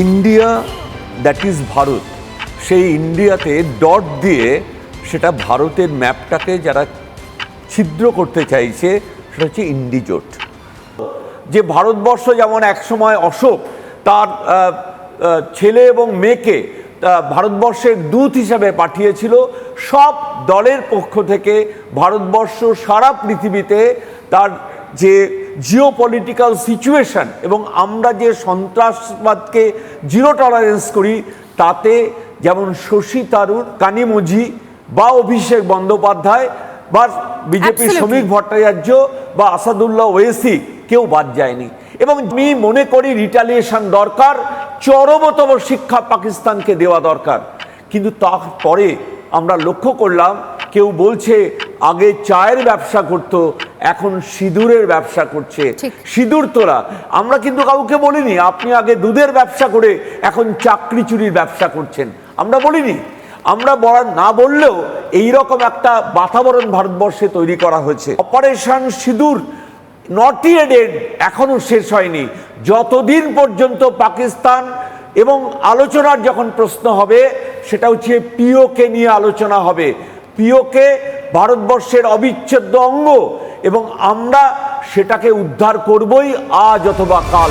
India that is Bharat, সেই ইন্ডিয়াতে dot দিয়ে সেটা ভারতের ম্যাপটাকে যারা ছিদ্র করতে চাইছে, সেটা হচ্ছে ইন্ডিজোট যে ভারতবর্ষ যেমন একসময় অশোক, তার ছেলে এবং মেয়েকে ভারতবর্ষের দূত হিসাবে পাঠিয়েছিল, সব দলের পক্ষ থেকে ভারতবর্ষ সারা পৃথিবীতে তার যে জিও পলিটিক্যাল সিচুয়েশন এবং আমরা যে সন্ত্রাসবাদকে জিরো টলারেন্স করি তাতে যেমন শশী তারুর কানিমুজি বা অভিষেক বন্দ্যোপাধ্যায় বা বিজেপির. শ্রমিক ভট্টাচার্য বা আসাদুল্লাহ ওয়েসি কেউ বাদ যায়নি এবং আমি মনে করি রিটালিয়েশন দরকার চরমতম শিক্ষা পাকিস্তানকে দেওয়া দরকার কিন্তু তারপরে আমরা লক্ষ্য করলাম কেউ বলছে আগে চায়ের ব্যবসা করতো এখন সিঁদুরের ব্যবসা করছে। সিঁদুর তোলা। আমরা কিন্তু কাউকে বলিনি আপনি আগে দুধের ব্যবসা করে এখন চাকরি চুরির ব্যবসা করছেন। আমরা বলিনি। আমরা বলার না বললেও এই রকম একটা বাতাবরণ ভারতবর্ষে তৈরি করা হয়েছে। অপারেশন সিঁদুর নট এডেড এখনও শেষ হয়নি। যতদিন পর্যন্ত পাকিস্তান এবং আলোচনার যখন প্রশ্ন হবে সেটা হচ্ছে পিওকে নিয়ে আলোচনা হবে। পিওকে ভারতবর্ষের অবিচ্ছেদ্য অঙ্গ। এবং আমরা সেটাকে উদ্ধার করবই আজ অথবা কাল।